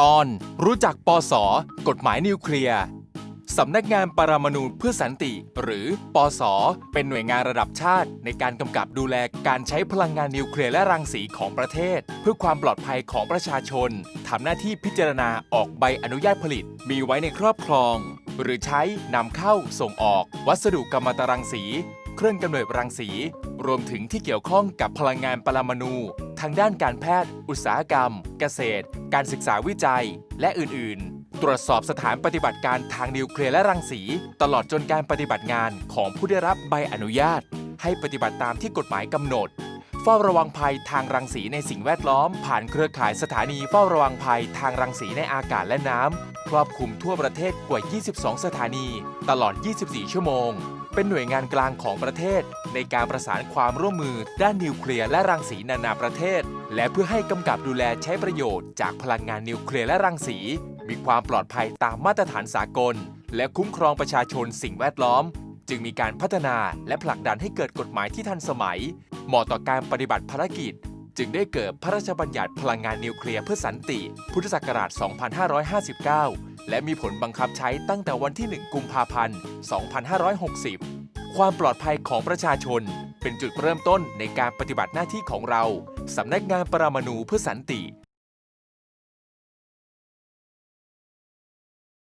ตอนรู้จักปสกฎหมายนิวเคลียร์สำนักงานปรมาณูเพื่อสันติ หรือปสเป็นหน่วยงานระดับชาติ ในการกำกับดูแลการใช้พลังงานนิวเคลียร์และรังสีของประเทศ เพื่อความปลอดภัยของประชาชนทำหน้าที่พิจารณาออกใบอนุญาตผลิต มีไว้ในครอบครอง หรือใช้นำเข้าส่งออก วัสดุกรรมตรังสี เครื่องกำเนิดรังสี รวมถึงที่เกี่ยวข้องกับพลังงานปรมาณูางด้านการแพทย์ อุตสาหกรรม เกษตร การศึกษาวิจัย และอื่น ๆ ตรวจสอบสถานปฏิบัติการทางนิวเคลียร์และรังสี ตลอดจนการปฏิบัติงานของผู้ได้รับใบอนุญาต ให้ปฏิบัติตามที่กฎหมายกำหนด เฝ้าระวังภัยทางรังสีในสิ่งแวดล้อม ผ่านเครือข่ายสถานีเฝ้าระวังภัยทางรังสีในอากาศและน้ำครอบคลุมทั่วประเทศกว่า 22 สถานี ตลอด 24 ชั่วโมง เป็นหน่วยงานกลางของประเทศ ในการประสานความร่วมมือด้านนิวเคลียร์และรังสีนานาประเทศ และเพื่อให้กำกับดูแลใช้ประโยชน์จากพลังงานนิวเคลียร์และรังสี มีความปลอดภัยตามมาตรฐานสากล และคุ้มครองประชาชนสิ่งแวดล้อมจึงมีการพัฒนาและผลักดันให้เกิดกฎหมายที่ทันสมัย เหมาะต่อการปฏิบัติภารกิจ จึงได้เกิดพระราชบัญญัติพลังงานนิวเคลียร์เพื่อสันติ พุทธศักราช 2559 และมีผลบังคับใช้ตั้งแต่วันที่ 1 กุมภาพันธ์ 2560 ความปลอดภัยของประชาชน เป็นจุดเริ่มต้นในการปฏิบัติหน้าที่ของเรา สำนักงานปรมาณูเพื่อสันติ